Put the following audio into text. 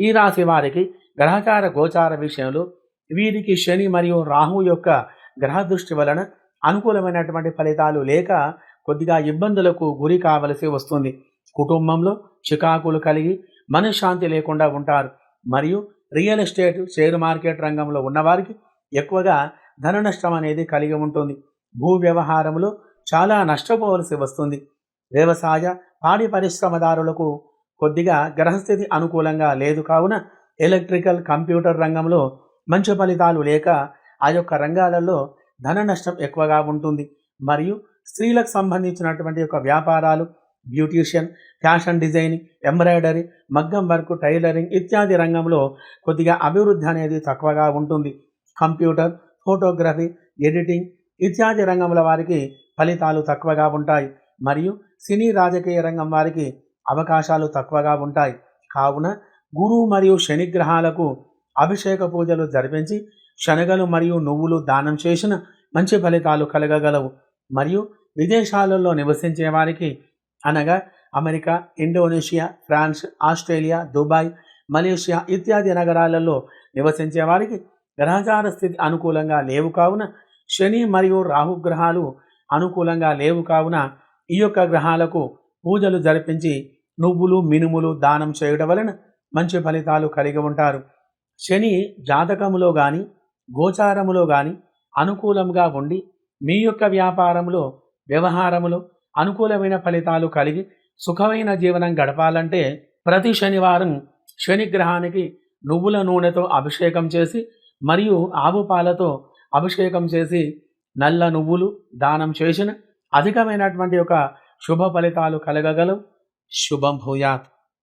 ఈ రాశి వారికి గ్రహచార గోచార విషయంలో వీరికి శని మరియు రాహు యొక్క గ్రహ దృష్టి వలన అనుకూలమైనటువంటి ఫలితాలు లేక కొద్దిగా ఇబ్బందులకు గురి కావలసి వస్తుంది. కుటుంబంలో చికాకులు కలిగి మనశ్శాంతి లేకుండా ఉంటారు. మరియు రియల్ ఎస్టేట్ షేర్ మార్కెట్ రంగంలో ఉన్నవారికి ఎక్కువగా ధన నష్టం అనేది కలిగి ఉంటుంది. భూ వ్యవహారంలో చాలా నష్టపోవలసి వస్తుంది. వ్యవసాయ పాడి పరిశ్రమదారులకు కొద్దిగా గ్రహస్థితి అనుకూలంగా లేదు కావున ఎలక్ట్రికల్ కంప్యూటర్ రంగంలో మంచి ఫలితాలు లేక ఆ యొక్క రంగాలలో ధన నష్టం ఎక్కువగా ఉంటుంది. మరియు స్త్రీలకు సంబంధించినటువంటి యొక్క వ్యాపారాలు బ్యూటీషియన్ ఫ్యాషన్ డిజైనింగ్ ఎంబ్రాయిడరీ మగ్గం వర్క్ టైలరింగ్ ఇత్యాది రంగంలో కొద్దిగా అభివృద్ధి అనేది తక్కువగా ఉంటుంది. కంప్యూటర్ ఫోటోగ్రఫీ ఎడిటింగ్ ఇత్యాది రంగంలో వారికి ఫలితాలు తక్కువగా ఉంటాయి. మరియు సినీ రాజకీయ రంగం వారికి అవకాశాలు తక్కువగా ఉంటాయి. కావున గురువు మరియు శని గ్రహాలకు అభిషేక పూజలు జరిపించి శనగలు మరియు నువ్వులు దానం చేసిన మంచి ఫలితాలు కలగగలవు. మరియు విదేశాలలో నివసించే వారికి అనగా America Indonesia France Australia Dubai Malaysia ఇత్యాది నగరాలలో నివసించే వారికి గ్రహచార స్థితి అనుకూలంగా లేవు. కావున శని మరియు రాహుగ్రహాలు అనుకూలంగా లేవు. కావున ఈ యొక్క గ్రహాలకు పూజలు జరిపించి నువ్వులు మినుములు దానం చేయడం వలన మంచి ఫలితాలు కలిగి ఉంటారు. శని జాతకములో కానీ గోచారములో కానీ అనుకూలంగా ఉండి మీ యొక్క వ్యాపారంలో వ్యవహారములో అనుకూలమైన ఫలితాలు కలిగి సుఖమైన జీవనం గడపాలంటే ప్రతి శనివారం శని గ్రహానికి నువ్వుల నూనెతో అభిషేకం చేసి మరియు ఆవు పాలతో అభిషేకం చేసి నల్ల నువ్వులు దానం చేసిన అధికమైనటువంటి ఒక శుభ ఫలితాలు కలగగలవు. శుభం భూయాత్